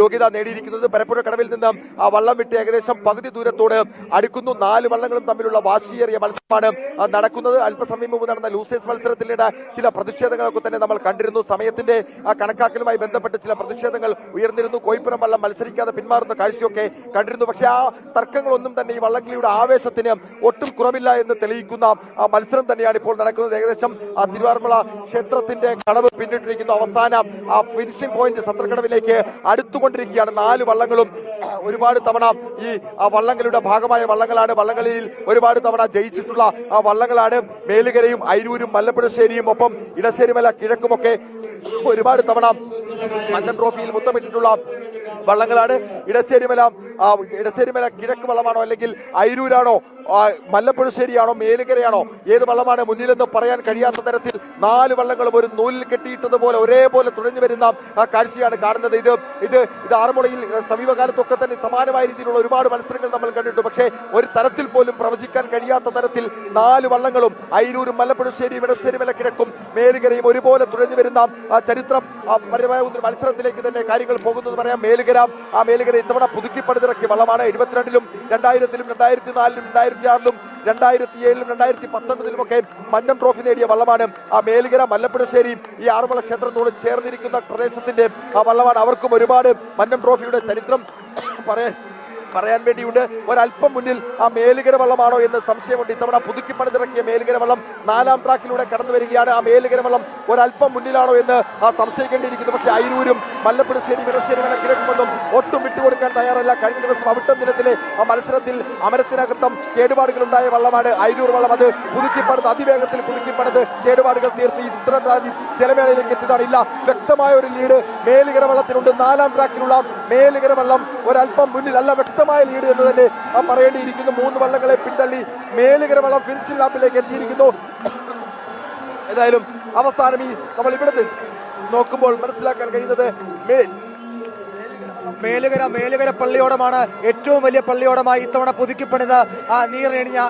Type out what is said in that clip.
യോഗ്യത നേടിയിരിക്കുന്നത് പരപ്പുഴ കടവിൽ നിന്ന് ആ വള്ളം വിട്ട് ഏകദേശം പകുതി ദൂരത്തോട് അടുക്കുന്നു. നാല് വള്ളങ്ങളും തമ്മിലുള്ള വാശിയേറിയ മത്സരമാണ് നടക്കുന്നത്. അല്പസമയം മുമ്പ് നടന്ന ലൂസേഴ്സ് മത്സരത്തിനിടെ ചില പ്രതിഷേധങ്ങളൊക്കെ തന്നെ നമ്മൾ കണ്ടിരുന്നു. സമയത്തിന്റെ കണക്കാക്കലുമായി ബന്ധപ്പെട്ട് ചില പ്രതിഷേധങ്ങൾ ഉയർന്നിരുന്നു. കോയിപ്പുറം വള്ളം മത്സരിക്കാതെ പിന്മാറുന്ന കാഴ്ചയൊക്കെ കണ്ടിരുന്നു. പക്ഷേ ആ തർക്കങ്ങളൊന്നും തന്നെ ഈ വള്ളംകളിയുടെ ആവേശത്തിന് ഒട്ടും കുറവില്ല എന്ന് തെളിയിക്കുന്ന മത്സരം തന്നെയാണ് ഇപ്പോൾ നടക്കുന്നത്. ഏകദേശം ആ തിരുവാർമള ക്ഷേത്രത്തിന്റെ കടവ് പിന്നിട്ടിരിക്കുന്നു. അവസാനം ആ ഫിനിഷിംഗ് പോയിന്റ് സത്രക്കടവിലേക്ക് അടുത്തുകൊണ്ടിരിക്കുകയാണ്. നാല് വള്ളങ്ങളും ഒരുപാട് തവണ ഈ വള്ളങ്ങളുടെ ഭാഗമായ വള്ളങ്ങളാണ്. വള്ളംകളിയിൽ ഒരുപാട് തവണ ജയിച്ചിട്ടുള്ള ആ വള്ളങ്ങളാണ്. മേലുകരയും അയിരൂരും മല്ലപ്പുഴശ്ശേരിയും ഒപ്പം ഇടശ്ശേരിമല കിഴക്കുമൊക്കെ ഒരുപാട് തവണ മഞ്ഞൻ ട്രോഫിയിൽ മുത്തമിട്ടിട്ടുള്ള വള്ളങ്ങളാണ്. ഇടശ്ശേരിമല ഇടശ്ശേരിമല കിഴക്ക് വള്ളമാണോ അല്ലെങ്കിൽ അയിരൂരാണോ? മല്ലപ്പുഴശ്ശേരിയാണോ? മേലുകരയാണോ? ഏത് വള്ളമാണ് മുന്നിലെന്ന് പറയാൻ കഴിയാത്ത തരത്തിൽ നാല് വള്ളങ്ങളും ഒരു നൂലിൽ കെട്ടിയിട്ടതുപോലെ ഒരേപോലെ തുഴഞ്ഞു വരുന്ന കാഴ്ചയാണ് കാണുന്നത്. ഇത് ഇത് ഇത് ആറന്മുളയിൽ സമീപകാലത്തൊക്കെ തന്നെ സമാനമായ രീതിയിലുള്ള ഒരുപാട് മത്സരങ്ങൾ നമ്മൾ കണ്ടിട്ടുണ്ട്. പക്ഷേ ഒരു തരത്തിൽ പോലും പ്രവചിക്കാൻ കഴിയാത്ത തരത്തിൽ നാല് വള്ളങ്ങളും അയിരൂരും മല്ലപ്പുഴശ്ശേരിയും ഇടശ്ശേരിമല കിഴക്കും മേലുകരയും ഒരുപോലെ തുഴഞ്ഞു വരുന്ന ചരിത്രം മത്സരത്തിലേക്ക് തന്നെ കാര്യങ്ങൾ പോകുന്നത് പറയാം. മേലുകര ആ മേലുകര ഇത്തവണ പുതുക്കി പണിതിറക്കിയ വള്ളമാണ്. എഴുപത്തിരണ്ടിലും രണ്ടായിരത്തിലും രണ്ടായിരത്തി നാലിലും രണ്ടായിരത്തി ആറിലും രണ്ടായിരത്തി ഏഴിലും രണ്ടായിരത്തി പത്തൊൻപതിലും ഒക്കെ മന്നം ട്രോഫി നേടിയ വള്ളമാണ് ആ മേലുകര മല്ലപ്പുഴശ്ശേരി ഈ ആറന്മുള ക്ഷേത്രത്തോട് ചേർന്നിരിക്കുന്ന പ്രദേശത്തിന്റെ ആ വള്ളമാണ്. അവർക്കും ഒരുപാട് മന്നം ട്രോഫിയുടെ ചരിത്രം പറയാൻ പറയാൻ വേണ്ടിയുണ്ട്. ഒരല്പം മുന്നിൽ ആ മേലുകര വള്ളമാണോ എന്ന് സംശയമുണ്ട്. ഇത്തവണ പുതുക്കി പണിതിറക്കിയ മേലുകര വള്ളം നാലാം ട്രാക്കിലൂടെ കടന്നു വരികയാണ്. ആ മേലുകര വള്ളം ഒരല്പം മുന്നിലാണോ എന്ന് ആ സംശയിക്കേണ്ടിയിരിക്കുന്നു. പക്ഷേ അയിരൂരും മല്ലപ്പുഴശ്ശേരി വിടശ്ശേരി വല്ല കിഴക്കുമെന്നും ഒട്ടും തയ്യാറല്ല. കഴിഞ്ഞ ദിവസം അവിട്ടം ദിനത്തിലെ ആ മത്സരത്തിൽ അമരത്തിനകത്തം കേടുപാടുകളുണ്ടായ വള്ളമാണ് അയിരൂർ വള്ളം. അത് പുതുക്കിപ്പടുത്ത് അതിവേഗത്തിൽ പുതുക്കിപ്പടുത്ത് കേടുപാടുകൾ തീർത്ത് ഇത്ര ജലമേളയിലേക്ക് എത്തിയതാണ്. ഇല്ല വ്യക്തമായ ഒരു ലീഡ് മേലുകര വള്ളത്തിനുണ്ട് നാലാം ട്രാക്കിലുള്ള മേലുകര വള്ളം ഒരല്പം മുന്നിൽ അല്ല വ്യക്തമായ ലീഡ് എന്ന് തന്നെ പറയേണ്ടിയിരിക്കുന്നു. മൂന്ന് വള്ളങ്ങളെ പിന്തള്ളി മേലുകര വള്ളം ഫിനിഷിംഗ് ലാപ്പിലേക്ക് എത്തിയിരിക്കുന്നു. ഏതായാലും അവസാനം ഈ നമ്മൾ ഇവിടെ നോക്കുമ്പോൾ മനസ്സിലാക്കാൻ കഴിയുന്നത് മേലുകര മേലുകര പള്ളിയോടമാണ് ഏറ്റവും വലിയ പള്ളിയോടമായി ഇത്തവണ പുതുക്കിപ്പണിത് ആ നീറിയണിഞ്ഞ